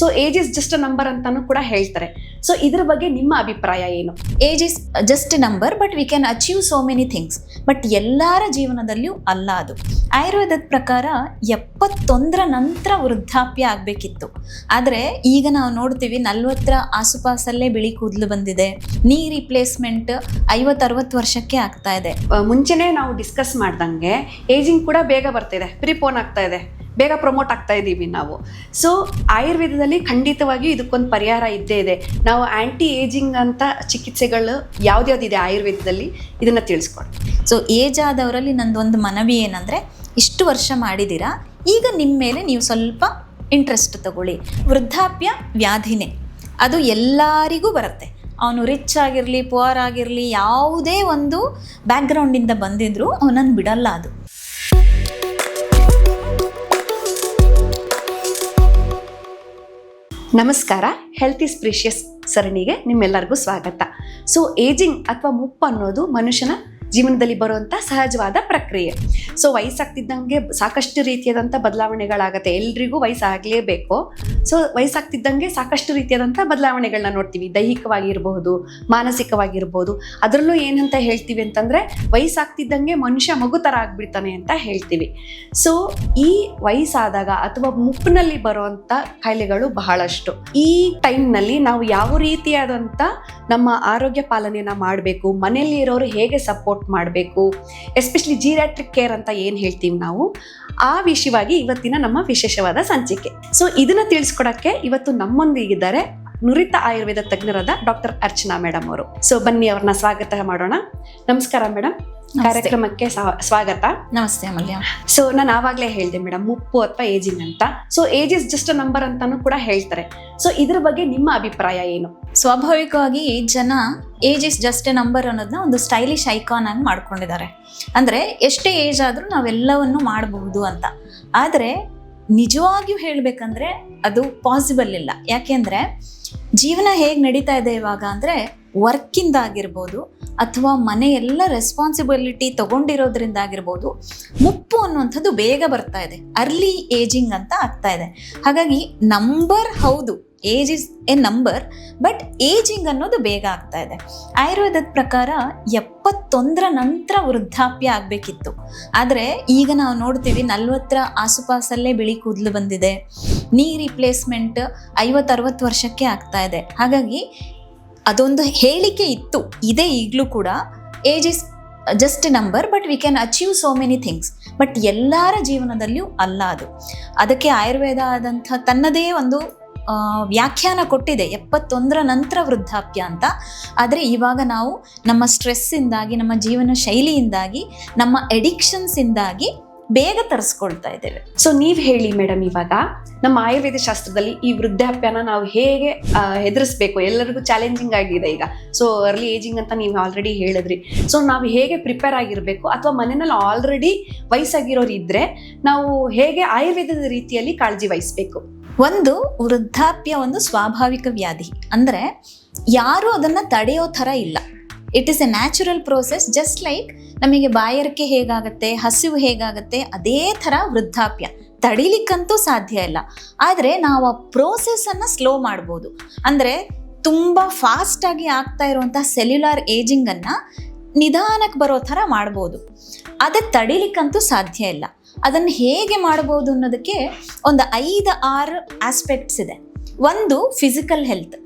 So age is just a number ಅಂತಾನು ಕೂಡ ಹೇಳ್ತಾರೆ. ಸೊ ಇದ್ರ ಬಗ್ಗೆ ನಿಮ್ಮ ಅಭಿಪ್ರಾಯ ಏನು? Age is just number but we can achieve so many things but ಎಲ್ಲರ ಜೀವನದಲ್ಲಿಯೂ ಅಲ್ಲ ಅದು. ಆಯುರ್ವೇದದ ಪ್ರಕಾರ ಎಪ್ಪತ್ತೊಂದರ ನಂತರ ವೃದ್ಧಾಪ್ಯ ಆಗಬೇಕಿತ್ತು. ಆದರೆ ಈಗ ನಾವು ನೋಡ್ತೀವಿ ನಲ್ವತ್ತರ ಆಸುಪಾಸಲ್ಲೇ ಬಿಳಿ ಕೂದಲು ಬಂದಿದೆ. ನೀ ರಿಪ್ಲೇಸ್ಮೆಂಟ್ ಐವತ್ತರವತ್ತು ವರ್ಷಕ್ಕೆ ಆಗ್ತಾ ಇದೆ. ಮುಂಚೆನೇ ನಾವು ಡಿಸ್ಕಸ್ ಮಾಡ್ದಂಗೆ ಏಜಿಂಗ್ ಕೂಡ ಬೇಗ ಬರ್ತಿದೆ. ಪ್ರಿಪೋನ್ ಆಗ್ತಾ ಇದೆ. ಬೇಗ ಪ್ರಮೋಟ್ ಆಗ್ತಾ ಇದ್ದೀವಿ ನಾವು. ಸೊ ಆಯುರ್ವೇದದಲ್ಲಿ ಖಂಡಿತವಾಗಿಯೂ ಇದಕ್ಕೊಂದು ಪರಿಹಾರ ಇದ್ದೇ ಇದೆ. ನಾವು ಆ್ಯಂಟಿ ಏಜಿಂಗ್ ಅಂತ ಚಿಕಿತ್ಸೆಗಳು ಯಾವ್ದ್ಯಾವ್ದಿದೆ ಆಯುರ್ವೇದದಲ್ಲಿ? ಇದನ್ನು ತಿಳಿಸ್ಕೊಡಿ. ಸೊ ಏಜ್ ಆದವರಲ್ಲಿ ನಂದೊಂದು ಮನವಿ ಏನಂದರೆ, ಇಷ್ಟು ವರ್ಷ ಮಾಡಿದ್ದೀರಾ, ಈಗ ನಿಮ್ಮ ಮೇಲೆ ನೀವು ಸ್ವಲ್ಪ ಇಂಟ್ರೆಸ್ಟ್ ತಗೊಳ್ಳಿ. ವೃದ್ಧಾಪ್ಯ ವ್ಯಾಧಿನೇ. ಅದು ಎಲ್ಲರಿಗೂ ಬರುತ್ತೆ. ಅವನು ರಿಚ್ ಆಗಿರಲಿ ಪುವರ್ ಆಗಿರಲಿ, ಯಾವುದೇ ಒಂದು ಬ್ಯಾಕ್ಗ್ರೌಂಡಿಂದ ಬಂದಿದ್ದರೂ ಅವನನ್ನು ಬಿಡಲ್ಲ ಅದು. ನಮಸ್ಕಾರ ಹೆಲ್ತ್ ಇಸ್ ಪ್ರೀಷಿಯಸ್ ಸರಣಿಗೆ ನಿಮ್ಮೆಲ್ಲರಿಗೂ ಸ್ವಾಗತ. ಸೊ ಏಜಿಂಗ್ ಅಥವಾ ಮುಪ್ಪು ಅನ್ನೋದು ಮನುಷ್ಯನ ಜೀವನದಲ್ಲಿ ಬರುವಂಥ ಸಹಜವಾದ ಪ್ರಕ್ರಿಯೆ. ಸೊ ವಯಸ್ಸಾಗ್ತಿದ್ದಂಗೆ ಸಾಕಷ್ಟು ರೀತಿಯಾದಂಥ ಬದಲಾವಣೆಗಳಾಗತ್ತೆ. ಎಲ್ರಿಗೂ ವಯಸ್ಸಾಗಲೇಬೇಕು. ಸೊ ವಯಸ್ಸಾಗ್ತಿದ್ದಂಗೆ ಸಾಕಷ್ಟು ರೀತಿಯಾದಂಥ ಬದಲಾವಣೆಗಳನ್ನ ನೋಡ್ತೀವಿ. ದೈಹಿಕವಾಗಿರಬಹುದು ಮಾನಸಿಕವಾಗಿರ್ಬೋದು ಅದರಲ್ಲೂ ಏನಂತ ಹೇಳ್ತೀವಿ ಅಂತಂದರೆ, ವಯಸ್ಸಾಗ್ತಿದ್ದಂಗೆ ಮನುಷ್ಯ ಮಗು ಥರ ಆಗ್ಬಿಡ್ತಾನೆ ಅಂತ ಹೇಳ್ತೀವಿ. ಸೊ ಈ ವಯಸ್ಸಾದಾಗ ಅಥವಾ ಮುಪ್ಪಿನಲ್ಲಿ ಬರುವಂಥ ಕಾಯಿಲೆಗಳು ಬಹಳಷ್ಟು. ಈ ಟೈಮ್ನಲ್ಲಿ ನಾವು ಯಾವ ರೀತಿಯಾದಂಥ ನಮ್ಮ ಆರೋಗ್ಯ ಪಾಲನೆಯನ್ನು ಮಾಡಬೇಕು ಮನೆಯಲ್ಲಿ ಇರೋರು ಹೇಗೆ ಸಪೋರ್ಟ್ ಮಾಡಬೇಕು ಎಸ್ಪೆಷಲಿ ಜೀರಾಟ್ರಿಕ್ ಕೇರ್ ಅಂತ ಏನು ಹೇಳ್ತೀವಿ ನಾವು, ಆ ವಿಷಯವಾಗಿ ಇವತ್ತಿನ ನಮ್ಮ ವಿಶೇಷವಾದ ಸಂಚಿಕೆ. ಸೊ ಇದನ್ನ ತಿಳಿಸ್ಕೊಡಕ್ಕೆ ಇವತ್ತು ನಮ್ಮೊಂದಿಗಿದ್ದಾರೆ ನುರಿತ ಆಯುರ್ವೇದ ತಜ್ಞರಾದ ಡಾಕ್ಟರ್ ಅರ್ಚನಾ ಮೇಡಮ್ ಅವರು. ಸೊ ಬನ್ನಿ ಅವ್ರನ್ನ ಸ್ವಾಗತ ಮಾಡೋಣ. ನಮಸ್ಕಾರ ಮೇಡಮ್ ಕಾರ್ಯಕ್ರಮಕ್ಕೆ ಸ್ವಾ- ಸ್ವಾಗತ. ನಮಸ್ತೆ ಅಮಲ್ಯ. ಸೊ ನಾನು ಆವಾಗಲೇ ಹೇಳಿದೆ ಮೇಡಮ್ ಮುಪ್ಪು ಅಥವಾ ಏಜಿಂಗ್ ಅಂತ. So age is just number ಅಂತಾನು ಕೂಡ ಹೇಳ್ತಾರೆ. ಸೊ ಇದ್ರ ಬಗ್ಗೆ ನಿಮ್ಮ ಅಭಿಪ್ರಾಯ ಏನು? ಸ್ವಾಭಾವಿಕವಾಗಿ ಜನ age is just a number ಅನ್ನೋದನ್ನ ಒಂದು ಸ್ಟೈಲಿಶ್ ಐಕಾನ್ ಆಗಿ ಮಾಡ್ಕೊಂಡಿದ್ದಾರೆ. ಅಂದ್ರೆ ಎಷ್ಟೇ ಏಜ್ ಆದರೂ ನಾವೆಲ್ಲವನ್ನು ಮಾಡಬಹುದು ಅಂತ. ಆದರೆ ನಿಜವಾಗಿಯೂ ಹೇಳಬೇಕಂದ್ರೆ ಅದು ಪಾಸಿಬಲ್ ಇಲ್ಲ. ಯಾಕೆಂದರೆ ಜೀವನ ಹೇಗೆ ನಡೀತಾ ಇದೆ ಇವಾಗ ಅಂದರೆ ವರ್ಕಿಂದ ಆಗಿರ್ಬೋದು ಅಥವಾ ಮನೆಯೆಲ್ಲ ರೆಸ್ಪಾನ್ಸಿಬಿಲಿಟಿ ತಗೊಂಡಿರೋದ್ರಿಂದ ಆಗಿರ್ಬೋದು ಮುಪ್ಪು ಅನ್ನುವಂಥದ್ದು ಬೇಗ ಬರ್ತಾ ಇದೆ. ಅರ್ಲಿ ಏಜಿಂಗ್ ಅಂತ ಆಗ್ತಾ ಇದೆ. ಹಾಗಾಗಿ ನಂಬರ್ ಹೌದು. Age is a number but ageing ಅನ್ನೋದು ಬೇಗ ಆಗ್ತಾ ಇದೆ. ಆಯುರ್ವೇದದ ಪ್ರಕಾರ ಎಪ್ಪತ್ತೊಂದರ ನಂತರ ವೃದ್ಧಾಪ್ಯ ಆಗಬೇಕಿತ್ತು. ಆದರೆ ಈಗ ನಾವು ನೋಡ್ತೀವಿ ನಲ್ವತ್ತರ ಆಸುಪಾಸಲ್ಲೇ ಬಿಳಿ ಕೂದಲು ಬಂದಿದೆ. ನೀ ರಿಪ್ಲೇಸ್ಮೆಂಟ್ ಐವತ್ತರವತ್ತು ವರ್ಷಕ್ಕೆ ಆಗ್ತಾ ಇದೆ. ಹಾಗಾಗಿ ಅದೊಂದು ಹೇಳಿಕೆ ಇತ್ತು. ಇದೆ ಈಗಲೂ ಕೂಡ age is just number but we can achieve so many things but ಎಲ್ಲರ ಜೀವನದಲ್ಲಿಯೂ ಅಲ್ಲ ಅದು. ಅದಕ್ಕೆ ಆಯುರ್ವೇದ ಆದಂಥ ತನ್ನದೇ ಒಂದು ವ್ಯಾಖ್ಯಾನ ಕೊಟ್ಟಿದೆ. ಎಪ್ಪತ್ತೊಂದರ ನಂತರ ವೃದ್ಧಾಪ್ಯ ಅಂತ. ಆದರೆ ಇವಾಗ ನಾವು ನಮ್ಮ ಸ್ಟ್ರೆಸ್ಸಿಂದಾಗಿ, ನಮ್ಮ ಜೀವನ ಶೈಲಿಯಿಂದಾಗಿ, ನಮ್ಮ ಎಡಿಕ್ಷನ್ಸಿಂದಾಗಿ ಬೇಗ ತರಿಸ್ಕೊಳ್ತಾ ಇದ್ದೇವೆ. ಸೊ ನೀವು ಹೇಳಿ ಮೇಡಮ್ ಇವಾಗ ನಮ್ಮ ಆಯುರ್ವೇದ ಶಾಸ್ತ್ರದಲ್ಲಿ ಈ ವೃದ್ಧಾಪ್ಯನ ನಾವು ಹೇಗೆ ಹೆದರಿಸ್ಬೇಕು? ಎಲ್ಲರಿಗೂ ಚಾಲೆಂಜಿಂಗ್ ಆಗಿದೆ ಈಗ. ಸೊ ಅರ್ಲಿ ಏಜಿಂಗ್ ಅಂತ ನೀವು ಆಲ್ರೆಡಿ ಹೇಳಿದ್ರಿ. ಸೊ ನಾವು ಹೇಗೆ ಪ್ರಿಪೇರ್ ಆಗಿರಬೇಕು? ಅಥವಾ ಮನೆಯಲ್ಲಿ ಆಲ್ರೆಡಿ ವಯಸ್ಸಾಗಿರೋರು ಇದ್ರೆ ನಾವು ಹೇಗೆ ಆಯುರ್ವೇದದ ರೀತಿಯಲ್ಲಿ ಕಾಳಜಿ ವಹಿಸ್ಬೇಕು? ಒಂದು ವೃದ್ಧಾಪ್ಯ ಒಂದು ಸ್ವಾಭಾವಿಕ ವ್ಯಾಧಿ. ಅಂದರೆ ಯಾರೂ ಅದನ್ನು ತಡೆಯೋ ಥರ ಇಲ್ಲ. It is a natural process just like ನಮಗೆ ಬಾಯರಿಕೆ ಹೇಗಾಗತ್ತೆ, ಹಸಿವು ಹೇಗಾಗತ್ತೆ, ಅದೇ ಥರ ವೃದ್ಧಾಪ್ಯ. ತಡಿಲಿಕ್ಕಂತೂ ಸಾಧ್ಯ ಇಲ್ಲ. ಆದರೆ ನಾವು ಆ ಪ್ರೋಸೆಸ್ಸನ್ನು ಸ್ಲೋ ಮಾಡ್ಬೋದು. ಅಂದರೆ ತುಂಬ ಫಾಸ್ಟಾಗಿ ಆಗ್ತಾ ಇರುವಂಥ ಸೆಲ್ಯುಲಾರ್ ಏಜಿಂಗನ್ನು ನಿಧಾನಕ್ಕೆ ಬರೋ ಥರ ಮಾಡ್ಬೋದು. ಅದು ತಡಿಲಿಕ್ಕಂತೂ ಸಾಧ್ಯ ಇಲ್ಲ. ಅದನ್ನು ಹೇಗೆ ಮಾಡ್ಬೋದು ಅನ್ನೋದಕ್ಕೆ ಒಂದು ಐದು, ಆರು ಆಸ್ಪೆಕ್ಟ್ಸ್ ಇದೆ. ಒಂದು ಫಿಸಿಕಲ್ ಹೆಲ್ತ್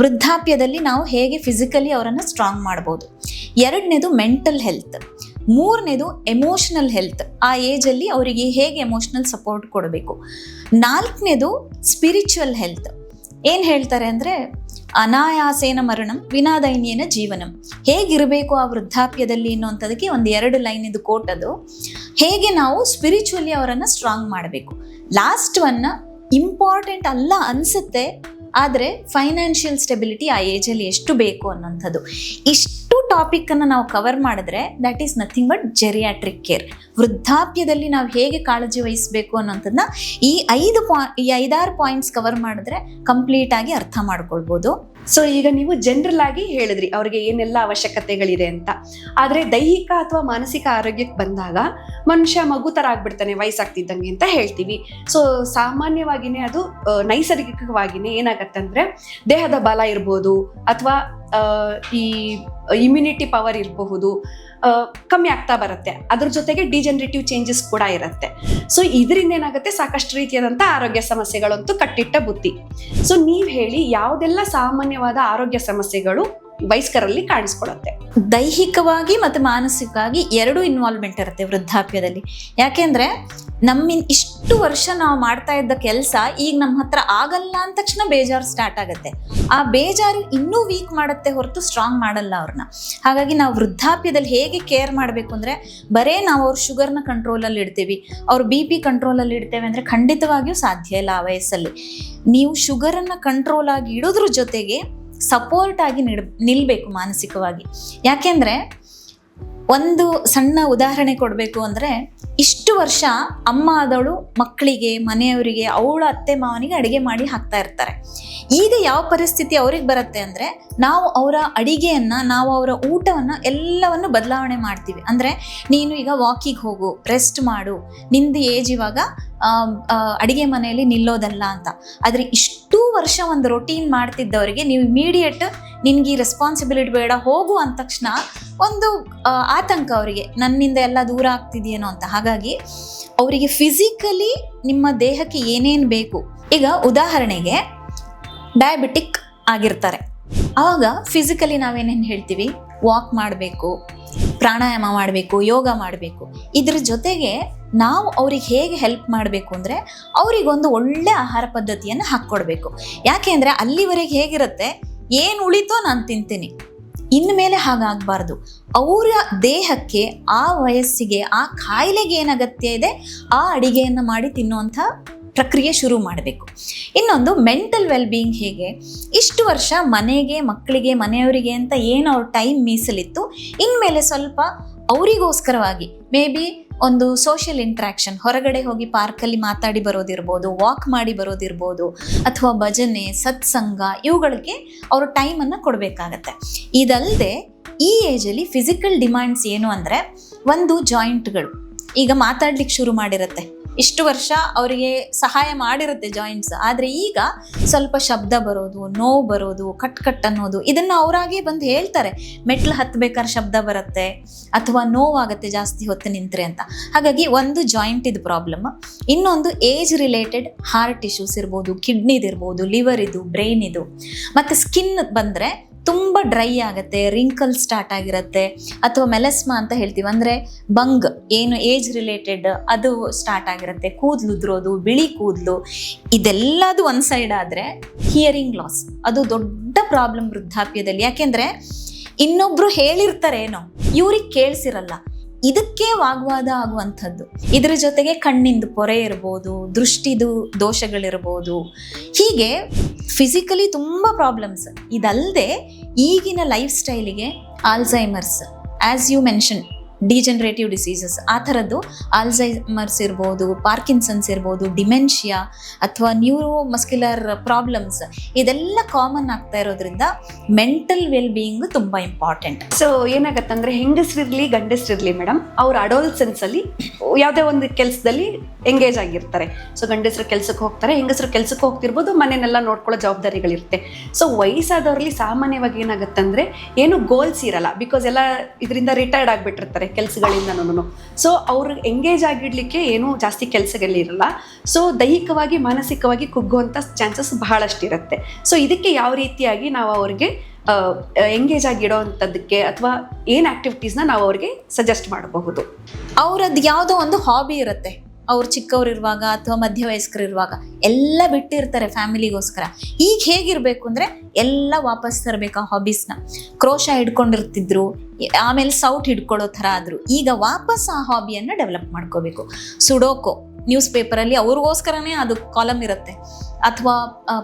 ವೃದ್ಧಾಪ್ಯದಲ್ಲಿ ನಾವು ಹೇಗೆ ಫಿಸಿಕಲಿ ಅವರನ್ನು ಸ್ಟ್ರಾಂಗ್ ಮಾಡ್ಬೋದು. ಎರಡನೇದು ಮೆಂಟಲ್ ಹೆಲ್ತ್ ಮೂರನೇದು ಎಮೋಷನಲ್ ಹೆಲ್ತ್ ಆ ಏಜಲ್ಲಿ ಅವರಿಗೆ ಹೇಗೆ ಎಮೋಷನಲ್ ಸಪೋರ್ಟ್ ಕೊಡಬೇಕು. ನಾಲ್ಕನೇದು ಸ್ಪಿರಿಚುವಲ್ ಹೆಲ್ತ್ ಏನು ಹೇಳ್ತಾರೆ ಅಂದರೆ ಅನಾಯಾಸೇನ ಮರಣಂ, ವಿನಾದೈನ್ಯೇನ ಜೀವನಂ. ಹೇಗಿರಬೇಕು ಆ ವೃದ್ಧಾಪ್ಯದಲ್ಲಿ ಅನ್ನೋಂಥದಕ್ಕೆ ಒಂದು ಎರಡು ಲೈನ್ ಇದು ಕೋಟ್ ಅದು ಹೇಗೆ ನಾವು ಸ್ಪಿರಿಚುವಲಿ ಅವರನ್ನು ಸ್ಟ್ರಾಂಗ್ ಮಾಡಬೇಕು. ಲಾಸ್ಟ್ ಒನ್ನ ಇಂಪಾರ್ಟೆಂಟ್ ಅಲ್ಲ ಅನಿಸುತ್ತೆ, ಆದರೆ ಫೈನಾನ್ಷಿಯಲ್ ಸ್ಟೆಬಿಲಿಟಿ ಆ ಏಜಲ್ಲಿ ಎಷ್ಟು ಬೇಕು ಅನ್ನೋಂಥದ್ದು ಇಷ್ಟು ಟಾಪಿಕ್ ಅನ್ನು ನಾವು ಕವರ್ ಮಾಡಿದ್ರೆ that is nothing but geriatric care ವೃದ್ಧಾಪ್ಯದಲ್ಲಿ ನಾವು ಹೇಗೆ ಕಾಳಜಿ ವಹಿಸಬೇಕು ಅನ್ನೋಂಥದ್ದನ್ನ ಈ ಐದು ಪಾ, ಈ ಐದಾರು ಪಾಯಿಂಟ್ಸ್ ಕವರ್ ಮಾಡಿದ್ರೆ ಕಂಪ್ಲೀಟ್ ಆಗಿ ಅರ್ಥ ಮಾಡ್ಕೊಳ್ಬೋದು. ಸೊ ಈಗ ನೀವು ಜನರಲ್ ಆಗಿ ಹೇಳಿದ್ರಿ, ಅವ್ರಿಗೆ ಏನೆಲ್ಲ ಅವಶ್ಯಕತೆಗಳಿದೆ ಅಂತ. ಆದರೆ ದೈಹಿಕ ಅಥವಾ ಮಾನಸಿಕ ಆರೋಗ್ಯಕ್ಕೆ ಬಂದಾಗ ಮನುಷ್ಯ ಮಗು ಥರ ಆಗ್ಬಿಡ್ತಾನೆ ವಯಸ್ಸಾಗ್ತಿದ್ದಂಗೆ ಅಂತ ಹೇಳ್ತೀವಿ. ಸೊ ಸಾಮಾನ್ಯವಾಗಿನೇ ಅದು ನೈಸರ್ಗಿಕವಾಗಿಯೇ ಏನಾಗತ್ತೆ ಅಂದ್ರೆ ದೇಹದ ಬಲ ಇರ್ಬೋದು, ಅಥವಾ ಈ ಇಮ್ಯುನಿಟಿ ಪವರ್ ಇರಬಹುದು ಕಮ್ಮಿ ಆಗ್ತಾ ಬರುತ್ತೆ. ಅದ್ರ ಜೊತೆಗೆ ಡಿಜನರೇಟಿವ್ ಚೇಂಜಸ್ ಕೂಡ ಇರುತ್ತೆ. ಸೊ ಇದರಿಂದ ಏನಾಗುತ್ತೆ? ಸಾಕಷ್ಟು ರೀತಿಯಾದಂಥ ಆರೋಗ್ಯ ಸಮಸ್ಯೆಗಳಂತೂ ಕಟ್ಟಿಟ್ಟ ಬುತ್ತಿ ಸೊ ನೀವು ಹೇಳಿ ಯಾವುದೆಲ್ಲ ಸಾಮಾನ್ಯವಾದ ಆರೋಗ್ಯ ಸಮಸ್ಯೆಗಳು? ವಯಸ್ಕರಲ್ಲಿ ಕಾಣಿಸ್ಕೊಳ್ಳುತ್ತೆ. ದೈಹಿಕವಾಗಿ ಮತ್ತು ಮಾನಸಿಕವಾಗಿ ಎರಡೂ ಇನ್ವಾಲ್ವ್ಮೆಂಟ್ ಇರುತ್ತೆ ವೃದ್ಧಾಪ್ಯದಲ್ಲಿ. ಯಾಕೆಂದ್ರೆ ನಮ್ಮಿನ್ ಇಷ್ಟು ವರ್ಷ ನಾವು ಮಾಡ್ತಾ ಇದ್ದ ಕೆಲಸ ಈಗ ನಮ್ಮ ಹತ್ರ ಆಗಲ್ಲ ಅಂದ ತಕ್ಷಣ ಬೇಜಾರು ಸ್ಟಾರ್ಟ್ ಆಗುತ್ತೆ. ಆ ಬೇಜಾರು ಇನ್ನೂ ವೀಕ್ ಮಾಡುತ್ತೆ ಹೊರತು ಸ್ಟ್ರಾಂಗ್ ಮಾಡಲ್ಲ ಅವ್ರನ್ನ ಹಾಗಾಗಿ ನಾವು ವೃದ್ಧಾಪ್ಯದಲ್ಲಿ ಹೇಗೆ ಕೇರ್ ಮಾಡಬೇಕು ಅಂದ್ರೆ ಬರೇ ನಾವು ಅವ್ರ ಶುಗರ್ನ ಕಂಟ್ರೋಲಲ್ಲಿ ಇಡ್ತೀವಿ. ಅವ್ರ ಬಿ ಪಿ ಕಂಟ್ರೋಲಲ್ಲಿ ಇಡ್ತೇವೆ ಅಂದ್ರೆ ಖಂಡಿತವಾಗಿಯೂ ಸಾಧ್ಯ ಇಲ್ಲ ಆ ವಯಸ್ಸಲ್ಲಿ. ನೀವು ಶುಗರನ್ನು ಕಂಟ್ರೋಲ್ ಆಗಿ ಇಡೋದ್ರ ಜೊತೆಗೆ ಸಪೋರ್ಟ್ ಆಗಿ ನಿಡ್ ನಿಲ್ಬೇಕು ಮಾನಸಿಕವಾಗಿ. ಯಾಕೆಂದ್ರೆ ಒಂದು ಸಣ್ಣ ಉದಾಹರಣೆ ಕೊಡಬೇಕು ಅಂದರೆ ಇಷ್ಟು ವರ್ಷ ಅಮ್ಮ ಆದವಳು ಮಕ್ಕಳಿಗೆ, ಮನೆಯವರಿಗೆ, ಅವಳ ಅತ್ತೆ ಮಾವನಿಗೆ ಅಡುಗೆ ಮಾಡಿ ಹಾಕ್ತಾ ಇರ್ತಾರೆ. ಈಗ ಯಾವ ಪರಿಸ್ಥಿತಿ ಅವ್ರಿಗೆ ಬರುತ್ತೆ ಅಂದರೆ ನಾವು ಅವರ ಅಡಿಗೆಯನ್ನು, ನಾವು ಅವರ ಊಟವನ್ನು ಎಲ್ಲವನ್ನು ಬದಲಾವಣೆ ಮಾಡ್ತೀವಿ. ಅಂದರೆ ನೀನು ಈಗ ವಾಕಿಗೆ ಹೋಗು ರೆಸ್ಟ್ ಮಾಡು. ನಿಂದು ಏಜ್ ಇವಾಗ ಅಡಿಗೆ ಮನೆಯಲ್ಲಿ ನಿಲ್ಲೋದಲ್ಲ ಅಂತ. ಆದರೆ ಇಷ್ಟೂ ವರ್ಷ ಒಂದು ರೊಟೀನ್ ಮಾಡ್ತಿದ್ದವರಿಗೆ ನೀವು ಇಮಿಡಿಯೇಟ್ ನಿನ್ಗೆ ರೆಸ್ಪಾನ್ಸಿಬಿಲಿಟಿ ಬೇಡ, ಹೋಗು ಅಂದ ತಕ್ಷಣ ಒಂದು ಆತಂಕ ಅವರಿಗೆ, ನನ್ನಿಂದ ಎಲ್ಲ ದೂರ ಆಗ್ತಿದೆಯೇನೋ ಅಂತ. ಹಾಗಾಗಿ ಅವರಿಗೆ ಫಿಸಿಕಲಿ ನಿಮ್ಮ ದೇಹಕ್ಕೆ ಏನೇನು ಬೇಕು, ಈಗ ಉದಾಹರಣೆಗೆ ಡಯಾಬಿಟಿಕ್ ಆಗಿರ್ತಾರೆ. ಆವಾಗ ಫಿಸಿಕಲಿ ನಾವೇನೇನು ಹೇಳ್ತೀವಿ? ವಾಕ್ ಮಾಡಬೇಕು, ಪ್ರಾಣಾಯಾಮ ಮಾಡಬೇಕು, ಯೋಗ ಮಾಡಬೇಕು. ಇದ್ರ ಜೊತೆಗೆ ನಾವು ಅವ್ರಿಗೆ ಹೇಗೆ ಹೆಲ್ಪ್ ಮಾಡಬೇಕು ಅಂದರೆ ಅವರಿಗೊಂದು ಒಳ್ಳೆ ಆಹಾರ ಪದ್ಧತಿಯನ್ನು ಹಾಕ್ಕೊಡ್ಬೇಕು. ಯಾಕೆ ಅಂದರೆ ಅಲ್ಲಿವರೆಗೆ ಹೇಗಿರುತ್ತೆ? ಏನು ಉಳಿತೋ ನಾನು ತಿಂತೀನಿ. ಇನ್ಮೇಲೆ ಹಾಗಾಗಬಾರ್ದು. ಅವರ ದೇಹಕ್ಕೆ, ಆ ವಯಸ್ಸಿಗೆ, ಆ ಕಾಯಿಲೆಗೆ ಏನು ಅಗತ್ಯ ಇದೆ, ಆ ಅಡಿಗೆಯನ್ನು ಮಾಡಿ ತಿನ್ನುವಂಥ ಪ್ರಕ್ರಿಯೆ ಶುರು ಮಾಡಬೇಕು. ಇನ್ನೊಂದು ಮೆಂಟಲ್ ವೆಲ್ ಬೀಯಿಂಗ್ ಹೇಗೆ? ಇಷ್ಟು ವರ್ಷ ಮನೆಗೆ, ಮಕ್ಕಳಿಗೆ, ಮನೆಯವರಿಗೆ ಅಂತ ಏನು ಅವ್ರ ಟೈಮ್ ಮೀಸಲಿತ್ತು. ಇನ್ಮೇಲೆ ಸ್ವಲ್ಪ ಅವರಿಗೋಸ್ಕರವಾಗಿ ಮೇ ಬಿ ಒಂದು ಸೋಷಿಯಲ್ ಇಂಟ್ರಾಕ್ಷನ್ ಹೊರಗಡೆ ಹೋಗಿ ಪಾರ್ಕಲ್ಲಿ ಮಾತಾಡಿ ಬರೋದಿರ್ಬೋದು ವಾಕ್ ಮಾಡಿ ಬರೋದಿರ್ಬೋದು, ಅಥವಾ ಭಜನೆ, ಸತ್ಸಂಗ, ಇವುಗಳಿಗೆ ಅವರು ಟೈಮನ್ನು ಕೊಡಬೇಕಾಗತ್ತೆ. ಇದಲ್ಲದೆ ಈ ಏಜಲ್ಲಿ ಫಿಸಿಕಲ್ ಡಿಮ್ಯಾಂಡ್ಸ್ ಏನು ಅಂದರೆ, ಒಂದು ಜಾಯಿಂಟ್ಗಳು ಈಗ ಮಾತಾಡ್ಲಿಕ್ಕೆ ಶುರು ಮಾಡಿರುತ್ತೆ. ಇಷ್ಟು ವರ್ಷ ಅವರಿಗೆ ಸಹಾಯ ಮಾಡಿರುತ್ತೆ ಜಾಯಿಂಟ್ಸ್ ಆದರೆ ಈಗ ಸ್ವಲ್ಪ ಶಬ್ದ ಬರೋದು, ನೋವು ಬರೋದು, ಕಟ್ ಕಟ್ ಅನ್ನೋದು ಇದನ್ನು ಅವರಾಗೆ ಬಂದು ಹೇಳ್ತಾರೆ. ಮೆಟ್ಲು ಹತ್ತಬೇಕಾದ್ರೆ ಶಬ್ದ ಬರುತ್ತೆ ಅಥವಾ ನೋವಾಗುತ್ತೆ ಜಾಸ್ತಿ ಹೊತ್ತು ನಿಂತರೆ ಅಂತ. ಹಾಗಾಗಿ ಒಂದು ಜಾಯಿಂಟ್ ಇದು ಪ್ರಾಬ್ಲಮ್ ಇನ್ನೊಂದು ಏಜ್ ರಿಲೇಟೆಡ್ ಹಾರ್ಟ್ ಇಶ್ಯೂಸ್ ಇರ್ಬೋದು ಕಿಡ್ನಿದಿರ್ಬೋದು ಲಿವರ್ ಇದು ಬ್ರೈನ್ ಇದು. ಮತ್ತು ಸ್ಕಿನ್ ಬಂದರೆ ತುಂಬ ಡ್ರೈ ಆಗುತ್ತೆ ರಿಂಕಲ್ ಸ್ಟಾರ್ಟ್ ಆಗಿರುತ್ತೆ ಅಥವಾ ಮೆಲಸ್ಮಾ ಅಂತ ಹೇಳ್ತೀವಿ. ಅಂದರೆ ಬಂಗ್, ಏನು ಏಜ್ ರಿಲೇಟೆಡ್ ಅದು ಸ್ಟಾರ್ಟ್ ಆಗಿರುತ್ತೆ. ಕೂದಲು ಉದ್ರೋದು, ಬಿಳಿ ಕೂದಲು, ಇದೆಲ್ಲದು ಒಂದು ಸೈಡ್ ಆದರೆ ಹಿಯರಿಂಗ್ ಲಾಸ್ ಅದು ದೊಡ್ಡ ಪ್ರಾಬ್ಲಮ್ ವೃದ್ಧಾಪ್ಯದಲ್ಲಿ. ಯಾಕೆಂದರೆ ಇನ್ನೊಬ್ಬರು ಹೇಳಿರ್ತಾರೆ ಏನೋ ಇವ್ರಿಗೆ ಕೇಳಿಸಿರಲ್ಲ. ಇದಕ್ಕೆ ವಾಗ್ವಾದ ಆಗುವಂಥದ್ದು. ಇದರ ಜೊತೆಗೆ ಕಣ್ಣಿಂದು ಪೊರೆ ಇರ್ಬೋದು, ದೃಷ್ಟಿದು ದೋಷಗಳಿರ್ಬೋದು. ಹೀಗೆ ಫಿಸಿಕಲಿ ತುಂಬ ಪ್ರಾಬ್ಲಮ್ಸ್ ಇದಲ್ಲದೆ ಈಗಿನ life ಸ್ಟೈಲಿಗೆ Alzheimer's as you mention degenerative diseases ಆ ಥರದ್ದು ಆಲ್ಝೈಮರ್ಸ್ ಇರ್ಬೋದು ಪಾರ್ಕಿನ್ಸನ್ಸ್ ಇರ್ಬೋದು ಡಿಮೆನ್ಷಿಯಾ ಅಥವಾ ನ್ಯೂರೋ ಮಸ್ಕ್ಯುಲರ್ ಪ್ರಾಬ್ಲಮ್ಸ್ ಇದೆಲ್ಲ ಕಾಮನ್ ಆಗ್ತಾ ಇರೋದ್ರಿಂದ ಮೆಂಟಲ್ ವೆಲ್ ಬೀಯಿಂಗ್ ತುಂಬ ಇಂಪಾರ್ಟೆಂಟ್ ಸೊ ಏನಾಗತ್ತಂದ್ರೆ ಹೆಂಗಸರಿರಲಿ, ಗಂಡಸರಿರಲಿ ಮೇಡಮ್ ಅವ್ರ ಅಡೋಲ್ಸೆನ್ಸಲ್ಲಿ ಯಾವುದೇ ಒಂದು ಕೆಲಸದಲ್ಲಿ ಎಂಗೇಜ್ ಆಗಿರ್ತಾರೆ. ಸೊ ಗಂಡಸರು ಕೆಲಸಕ್ಕೆ ಹೋಗ್ತಾರೆ, ಹೆಂಗಸರು ಕೆಲಸಕ್ಕೆ ಹೋಗ್ತಿರ್ಬೋದು, ಮನೆನೆಲ್ಲ ನೋಡ್ಕೊಳ್ಳೋ ಜವಾಬ್ದಾರಿಗಳಿರುತ್ತೆ. ಸೊ ವಯಸ್ಸಾದವ್ರಲ್ಲಿ ಸಾಮಾನ್ಯವಾಗಿ ಏನಾಗತ್ತಂದ್ರೆ ಏನು ಗೋಲ್ಸ್ ಇರಲ್ಲ ಬಿಕಾಸ್ ಎಲ್ಲ ಇದರಿಂದ ರಿಟೈರ್ಡ್ ಆಗಿಬಿಟ್ಟಿರ್ತಾರೆ. ಕೆಲಸಗಳಿಂದನೂ ಸೊ ಅವ್ರು ಎಂಗೇಜ್ ಆಗಿಡ್ಲಿಕ್ಕೆ ಏನು ಜಾಸ್ತಿ ಕೆಲಸಗಳಿರಲ್ಲ ಸೊ ದೈಹಿಕವಾಗಿ, ಮಾನಸಿಕವಾಗಿ ಕುಗ್ಗುವಂಥ ಚಾನ್ಸಸ್ ಬಹಳಷ್ಟಿರುತ್ತೆ. ಸೊ ಇದಕ್ಕೆ ಯಾವ ರೀತಿಯಾಗಿ ನಾವು ಅವ್ರಿಗೆ ಎಂಗೇಜ್ ಆಗಿಡೋವಂಥದ್ದಕ್ಕೆ ಅಥವಾ ಏನು ಆ್ಯಕ್ಟಿವಿಟೀಸ್ನ ನಾವು ಅವ್ರಿಗೆ ಸಜೆಸ್ಟ್ ಮಾಡಬಹುದು. ಅವರದ್ದು ಯಾವುದೋ ಒಂದು ಹಾಬಿ ಇರುತ್ತೆ. ಅವ್ರು ಚಿಕ್ಕವರಿರುವಾಗ ಅಥವಾ ಮಧ್ಯವಯಸ್ಕರಿರುವಾಗ ಎಲ್ಲ ಬಿಟ್ಟಿರ್ತಾರೆ ಫ್ಯಾಮಿಲಿಗೋಸ್ಕರ. ಈಗ ಹೇಗಿರಬೇಕು ಅಂದರೆ ಎಲ್ಲ ವಾಪಸ್ ತರಬೇಕು ಆ ಹಾಬೀಸ್ನ ಕ್ರೋಶ ಹಿಡ್ಕೊಂಡಿರ್ತಿದ್ರು, ಆಮೇಲೆ ಸೌಟ್ ಹಿಡ್ಕೊಳ್ಳೋ ಥರ ಆದರು. ಈಗ ವಾಪಸ್ ಆ ಹಾಬಿಯನ್ನು ಡೆವಲಪ್ ಮಾಡ್ಕೋಬೇಕು. ಸುಡೋಕೋ ನ್ಯೂಸ್ ಪೇಪರಲ್ಲಿ ಅವ್ರಿಗೋಸ್ಕರನೇ ಅದು ಕಾಲಮ್ ಇರುತ್ತೆ. ಅಥವಾ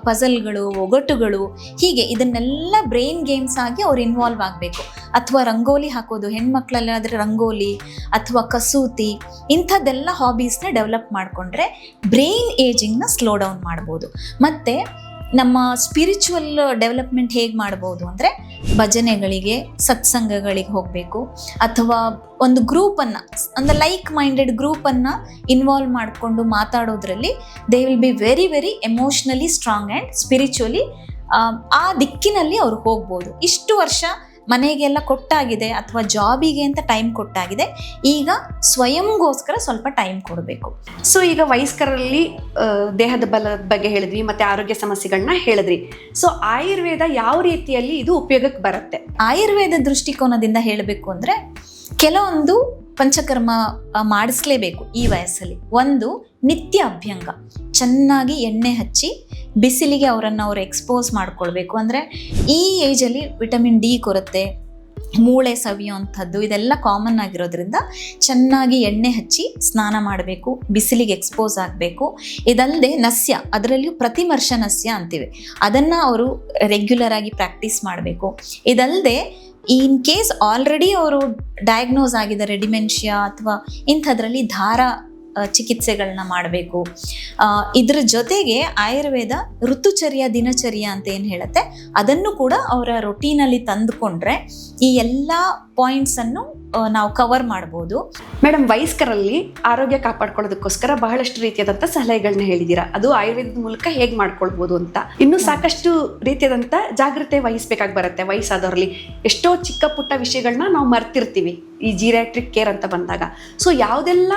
ಪಜಲ್ಗಳು ಒಗಟುಗಳು, ಹೀಗೆ ಇದನ್ನೆಲ್ಲ ಬ್ರೈನ್ ಗೇಮ್ಸ್ ಆಗಿ ಅವ್ರು ಇನ್ವಾಲ್ವ್ ಆಗಬೇಕು. ಅಥವಾ ರಂಗೋಲಿ ಹಾಕೋದು, ಹೆಣ್ಮಕ್ಳಲ್ಲಾದರೆ ರಂಗೋಲಿ, ಅಥವಾ ಕಸೂತಿ, ಇಂಥದ್ದೆಲ್ಲ ಹಾಬೀಸ್ನ ಡೆವಲಪ್ ಮಾಡಿಕೊಂಡ್ರೆ ಬ್ರೈನ್ ಏಜಿಂಗ್ನ ಸ್ಲೋ ಡೌನ್ ಮಾಡ್ಬೋದು. ಮತ್ತು ನಮ್ಮ ಸ್ಪಿರಿಚುವಲ್ ಡೆವಲಪ್ಮೆಂಟ್ ಹೇಗೆ ಮಾಡ್ಬೋದು ಅಂದರೆ ಭಜನೆಗಳಿಗೆ, ಸತ್ಸಂಗಗಳಿಗೆ ಹೋಗಬೇಕು. ಅಥವಾ ಒಂದು ಗ್ರೂಪನ್ನು ಅಂದರೆ ಲೈಕ್ ಮೈಂಡೆಡ್ ಗ್ರೂಪನ್ನು ಇನ್ವಾಲ್ವ್ ಮಾಡಿಕೊಂಡು ಮಾತಾಡೋದ್ರಲ್ಲಿ they will be very very emotionally strong and spiritually ಆ ದಿಕ್ಕಿನಲ್ಲಿ ಅವ್ರು ಹೋಗ್ಬೋದು. ಇಷ್ಟು ವರ್ಷ ಮನೆಗೆಲ್ಲ ಕೊಟ್ಟಾಗಿದೆ ಅಥವಾ ಜಾಬಿಗೆ ಅಂತ ಟೈಮ್ ಕೊಟ್ಟಾಗಿದೆ, ಈಗ ಸ್ವಯಂಗೋಸ್ಕರ ಸ್ವಲ್ಪ ಟೈಮ್ ಕೊಡಬೇಕು. ಸೊ ಈಗ ವಯಸ್ಕರಲ್ಲಿ ದೇಹದ ಬಲದ ಬಗ್ಗೆ ಹೇಳಿದ್ವಿ, ಮತ್ತೆ ಆರೋಗ್ಯ ಸಮಸ್ಯೆಗಳನ್ನ ಹೇಳಿದ್ರಿ. ಸೊ ಆಯುರ್ವೇದ ಯಾವ ರೀತಿಯಲ್ಲಿ ಇದು ಉಪಯೋಗಕ್ಕೆ ಬರುತ್ತೆ? ಆಯುರ್ವೇದ ದೃಷ್ಟಿಕೋನದಿಂದ ಹೇಳಬೇಕು ಅಂದರೆ, ಕೆಲವೊಂದು ಪಂಚಕರ್ಮ ಮಾಡಿಸ್ಲೇಬೇಕು ಈ ವಯಸ್ಸಲ್ಲಿ. ಒಂದು, ನಿತ್ಯ ಅಭ್ಯಂಗ. ಚೆನ್ನಾಗಿ ಎಣ್ಣೆ ಹಚ್ಚಿ ಬಿಸಿಲಿಗೆ ಅವರನ್ನು ಅವರು ಎಕ್ಸ್ಪೋಸ್ ಮಾಡ್ಕೊಳ್ಬೇಕು. ಅಂದರೆ ಈ ಏಜಲ್ಲಿ ವಿಟಮಿನ್ ಡಿ ಕೊರತೆ, ಮೂಳೆ ಸವಿಯುವಂಥದ್ದು ಇದೆಲ್ಲ ಕಾಮನ್ ಆಗಿರೋದ್ರಿಂದ ಚೆನ್ನಾಗಿ ಎಣ್ಣೆ ಹಚ್ಚಿ ಸ್ನಾನ ಮಾಡಬೇಕು, ಬಿಸಿಲಿಗೆ ಎಕ್ಸ್ಪೋಸ್ ಆಗಬೇಕು. ಇದಲ್ಲದೆ ನಸ್ಯ, ಅದರಲ್ಲಿಯೂ ಪ್ರತಿಮರ್ಷ ನಸ್ಯ ಅಂತೀವಿ. ಅದನ್ನು ಅವರು ರೆಗ್ಯುಲರ್ ಆಗಿ ಪ್ರಾಕ್ಟೀಸ್ ಮಾಡಬೇಕು. ಇದಲ್ಲದೆ ಇನ್ ಕೇಸ್ ಆಲ್ರೆಡಿ ಅವರು ಡಯಾಗ್ನೋಸ್ ಆಗಿದ್ದಾರೆ ಡಿಮೆನ್ಷಿಯಾ ಅಥವಾ ಇಂಥದ್ರಲ್ಲಿ ಧಾರ ಚಿಕಿತ್ಸೆಗಳನ್ನ ಮಾಡಬೇಕು. ಇದ್ರ ಜೊತೆಗೆ ಆಯುರ್ವೇದ ಋತುಚರ್ಯ ದಿನಚರ್ಯ ಅಂತ ಏನು ಹೇಳುತ್ತೆ ಅದನ್ನು ಕೂಡ ಅವರ ರೊಟೀನಲ್ಲಿ ತಂದುಕೊಂಡ್ರೆ ಈ ಎಲ್ಲ ಪಾಯಿಂಟ್ಸನ್ನು ನಾವು ಕವರ್ ಮಾಡ್ಬೋದು. ಮೇಡಮ್ ವಯಸ್ಕರಲ್ಲಿ ಆರೋಗ್ಯ ಕಾಪಾಡ್ಕೊಳ್ಳೋದಕ್ಕೋಸ್ಕರ ಬಹಳಷ್ಟು ರೀತಿಯಾದಂಥ ಸಲಹೆಗಳನ್ನ ಹೇಳಿದ್ದೀರಾ ಅದು ಆಯುರ್ವೇದದ ಮೂಲಕ ಹೇಗೆ ಮಾಡ್ಕೊಳ್ಬೋದು ಅಂತ. ಇನ್ನು ಸಾಕಷ್ಟು ರೀತಿಯಾದಂಥ ಜಾಗ್ರತೆ ವಹಿಸ್ಬೇಕಾಗಿ ಬರುತ್ತೆ ವಯಸ್ಸಾದವರಲ್ಲಿ. ಎಷ್ಟೋ ಚಿಕ್ಕ ಪುಟ್ಟ ವಿಷಯಗಳನ್ನ ನಾವು ಮರ್ತಿರ್ತೀವಿ. ಈ ಜೀರಾಟ್ರಿಕ್ ಕೇರ್ ಅಂತ ಬಂದಾಗ. ಸೊ ಯಾವುದೆಲ್ಲ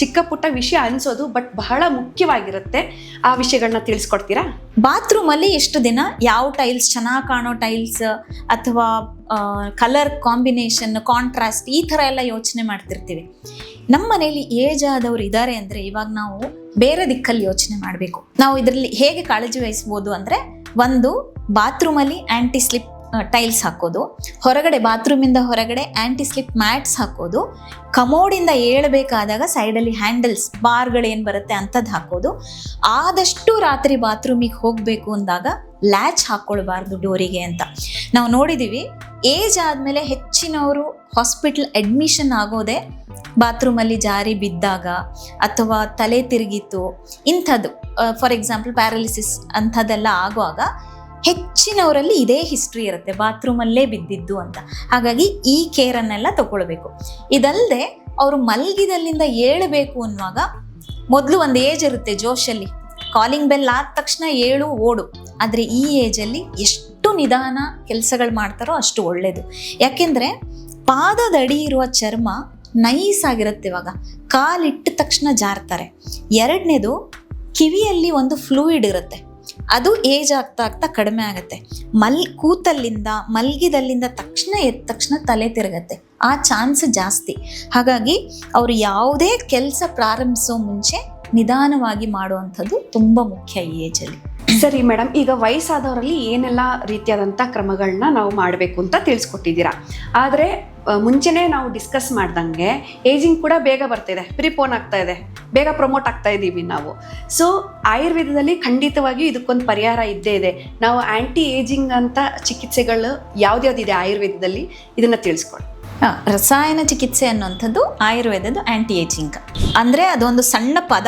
ಚಿಕ್ಕ ಪುಟ್ಟ ವಿಷಯ ಅನ್ಸೋದು ಬಟ್ ಬಹಳ ಮುಖ್ಯವಾಗಿರುತ್ತೆ. ಆ ವಿಷಯಗಳನ್ನ ತಿಳಿಸ್ಕೊಡ್ತೀರಾ? ಬಾತ್ರೂಮಲ್ಲಿ ಎಷ್ಟು ದಿನ, ಯಾವ ಟೈಲ್ಸ್ ಚೆನ್ನಾಗಿ ಕಾಣೋ ಟೈಲ್ಸ್, ಅಥವಾ ಕಲರ್ ಕಾಂಬಿನೇಷನ್ ಕಾಂಟ್ರಾಸ್ಟ್ ಈ ಥರ ಎಲ್ಲ ಯೋಚನೆ ಮಾಡ್ತಿರ್ತೀವಿ. ನಮ್ಮ ಮನೆಯಲ್ಲಿ ಏಜ್ ಆದವ್ರು ಇದ್ದಾರೆ ಅಂದರೆ ಇವಾಗ ನಾವು ಬೇರೆ ದಿಕ್ಕಲ್ಲಿ ಯೋಚನೆ ಮಾಡಬೇಕು. ನಾವು ಇದರಲ್ಲಿ ಹೇಗೆ ಕಾಳಜಿ ವಹಿಸ್ಬೋದು ಅಂದರೆ, ಒಂದು, ಬಾತ್ರೂಮಲ್ಲಿ ಆ್ಯಂಟಿ ಸ್ಲಿಪ್ ಟೈಲ್ಸ್ ಹಾಕೋದು. ಹೊರಗಡೆ ಬಾತ್ರೂಮಿಂದ ಹೊರಗಡೆ ಆ್ಯಂಟಿ ಸ್ಲಿಪ್ ಮ್ಯಾಟ್ಸ್ ಹಾಕೋದು. ಕಮೋಡಿಂದ ಏಳಬೇಕಾದಾಗ ಸೈಡಲ್ಲಿ ಹ್ಯಾಂಡಲ್ಸ್ ಬಾರ್ಗಳೇನು ಬರುತ್ತೆ ಅಂಥದ್ದು ಹಾಕೋದು. ಆದಷ್ಟು ರಾತ್ರಿ ಬಾತ್ರೂಮಿಗೆ ಹೋಗಬೇಕು ಅಂದಾಗ ಲ್ಯಾಚ್ ಹಾಕ್ಕೊಳ್ಬಾರ್ದು ಡೋರಿಗೆ ಅಂತ. ನಾವು ನೋಡಿದ್ದೀವಿ ಏಜ್ ಆದಮೇಲೆ ಹೆಚ್ಚಿನವರು ಹಾಸ್ಪಿಟಲ್ ಅಡ್ಮಿಷನ್ ಆಗೋದೇ ಬಾತ್ರೂಮಲ್ಲಿ ಜಾರಿ ಬಿದ್ದಾಗ ಅಥವಾ ತಲೆ ತಿರುಗಿತು ಇಂಥದ್ದು. ಫಾರ್ ಎಕ್ಸಾಂಪಲ್ ಪ್ಯಾರಾಲಿಸಿಸ್ ಅಂಥದ್ದೆಲ್ಲ ಆಗುವಾಗ ಹೆಚ್ಚಿನವರಲ್ಲಿ ಇದೇ ಹಿಸ್ಟ್ರಿ ಇರುತ್ತೆ. ಬಾತ್ರೂಮಲ್ಲೇ ಬಿದ್ದಿದ್ದು ಅಂತ. ಹಾಗಾಗಿ ಈ ಕೇರನ್ನೆಲ್ಲ ತಗೊಳ್ಬೇಕು. ಇದಲ್ಲದೆ ಅವರು ಮಲಗಿದಲ್ಲಿಂದ ಏಳಬೇಕು ಅನ್ನುವಾಗ ಮೊದಲು ಒಂದು ಏಜ್ ಇರುತ್ತೆ ಜೋಶಲ್ಲಿ ಕಾಲಿಂಗ್ ಬೆಲ್ ಆದ ತಕ್ಷಣ ಏಳು, ಓಡು. ಆದರೆ ಈ ಏಜಲ್ಲಿ ಎಷ್ಟು ನಿಧಾನ ಕೆಲಸಗಳು ಮಾಡ್ತಾರೋ ಅಷ್ಟು ಒಳ್ಳೆಯದು ಯಾಕೆಂದರೆ ಪಾದದಡಿ ಇರುವ ಚರ್ಮ ನೈಸ್ ಆಗಿರುತ್ತೆ ಇವಾಗ. ಕಾಲಿಟ್ಟ ತಕ್ಷಣ ಜಾರ್ತಾರೆ. ಎರಡನೇದು ಕಿವಿಯಲ್ಲಿ ಒಂದು ಫ್ಲೂಯಿಡ್ ಇರುತ್ತೆ. ಅದು ಏಜ್ ಆಗ್ತಾ ಆಗ್ತಾ ಕಡಿಮೆ ಆಗುತ್ತೆ. ಮಲ್, ಕೂತಲ್ಲಿಂದ, ಮಲ್ಗಿದಲ್ಲಿಂದ ತಕ್ಷಣ ಎದ್ದ ತಕ್ಷಣ ತಲೆ ತಿರುಗತ್ತೆ. ಆ ಚಾನ್ಸ್ ಜಾಸ್ತಿ. ಹಾಗಾಗಿ ಅವರು ಯಾವುದೇ ಕೆಲಸ ಪ್ರಾರಂಭಿಸೋ ಮುಂಚೆ ನಿಧಾನವಾಗಿ ಮಾಡುವಂಥದ್ದು ತುಂಬ ಮುಖ್ಯ ಈ ಏಜಲ್ಲಿ ಸರಿ ಮೇಡಮ್ ಈಗ ವಯಸ್ಸಾದವರಲ್ಲಿ ಏನೆಲ್ಲ ರೀತಿಯಾದಂಥ ಕ್ರಮಗಳನ್ನ ನಾವು ಮಾಡಬೇಕು ಅಂತ ತಿಳಿಸ್ಕೊಟ್ಟಿದ್ದೀರಾ. ಆದರೆ ಮುಂಚೆನೇ ನಾವು ಡಿಸ್ಕಸ್ ಮಾಡ್ದಂಗೆ ಏಜಿಂಗ್ ಕೂಡ ಬೇಗ ಬರ್ತಿದೆ ಪ್ರಿಪೋನ್ ಆಗ್ತಾ ಇದೆ, ಬೇಗ ಪ್ರಮೋಟ್ ಆಗ್ತಾ ಇದ್ದೀವಿ ನಾವು. ಸೊ ಆಯುರ್ವೇದದಲ್ಲಿ ಖಂಡಿತವಾಗಿಯೂ ಇದಕ್ಕೊಂದು ಪರಿಹಾರ ಇದ್ದೇ ಇದೆ. ನಾವು ಆ್ಯಂಟಿ ಏಜಿಂಗ್ ಅಂತ ಚಿಕಿತ್ಸೆಗಳು ಯಾವ್ದ್ಯಾವ್ದಿದೆ ಆಯುರ್ವೇದದಲ್ಲಿ? ಇದನ್ನು ತಿಳಿಸ್ಕೊಳ್ಳಿ ಹಾಂ, ರಸಾಯನ ಚಿಕಿತ್ಸೆ ಅನ್ನುವಂಥದ್ದು ಆಯುರ್ವೇದದ ಆ್ಯಂಟಿ ಏಜಿಂಗ್ ಅಂದರೆ ಅದೊಂದು ಸಣ್ಣ ಪದ